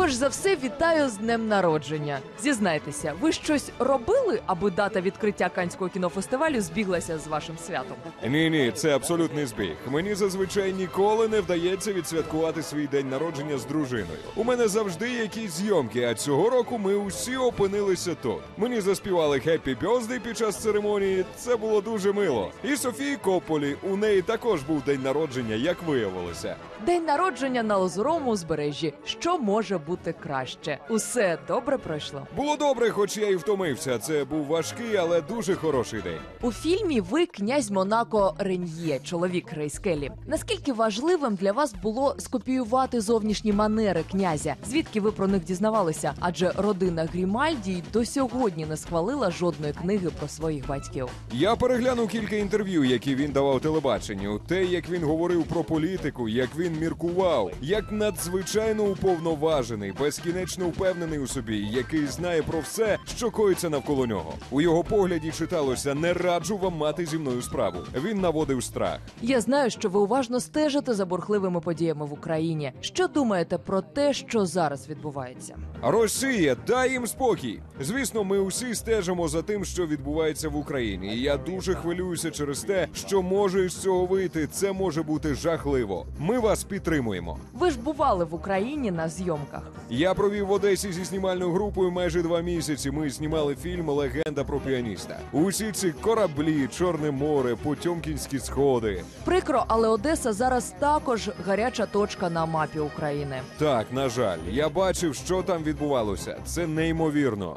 Перш за все, вітаю з днем народження. Зізнайтеся, ви щось робили, аби дата відкриття Канського кінофестивалю збіглася з вашим святом? Ні, ні, це абсолютний збіг. Мені зазвичай ніколи не вдається відсвяткувати свій день народження з дружиною. У мене завжди якісь зйомки, а цього року ми усі опинилися тут. Мені заспівали «Хеппі Бьозди» під час церемонії. Це було дуже мило. І Софії Кополі у неї також був день народження, як виявилося. День народження на озерому узбережжі. Що може бути краще? Усе добре пройшло. Було добре, хоч я і втомився. Це був важкий, але дуже хороший день. У фільмі ви князь Монако Реньє, чоловік Рейс Келлі. Наскільки важливим для вас було скопіювати зовнішні манери князя? Звідки ви про них дізнавалися? Адже родина Грімальді й до сьогодні не схвалила жодної книги про своїх батьків. Я переглянув кілька інтерв'ю, які він давав телебаченню. Те, як він говорив про політику, як він міркував, як надзвичайно уповноважений, безкінечно впевнений у собі, який знає про все, що коїться навколо нього. У його погляді читалося не раджу вам мати зі мною справу. Він наводив страх. Я знаю, що ви уважно стежите за бурхливими подіями в Україні. Що думаєте про те, що зараз відбувається? Росія, дай їм спокій. Звісно, ми усі стежимо за тим, що відбувається в Україні. І я дуже хвилююся через те, що може із цього вийти. Це може бути жахливо. Ми вас підтримуємо. Ви ж бували в Україні на зйомках. Я провів в Одесі зі знімальною групою майже два місяці. Ми знімали фільм Легенда про піаніста. Усі ці кораблі, Чорне море, Потьомкінські сходи. Прикро, але Одеса зараз також гаряча точка на мапі України. Так, на жаль, я бачив, що там відбувалося. Це неймовірно.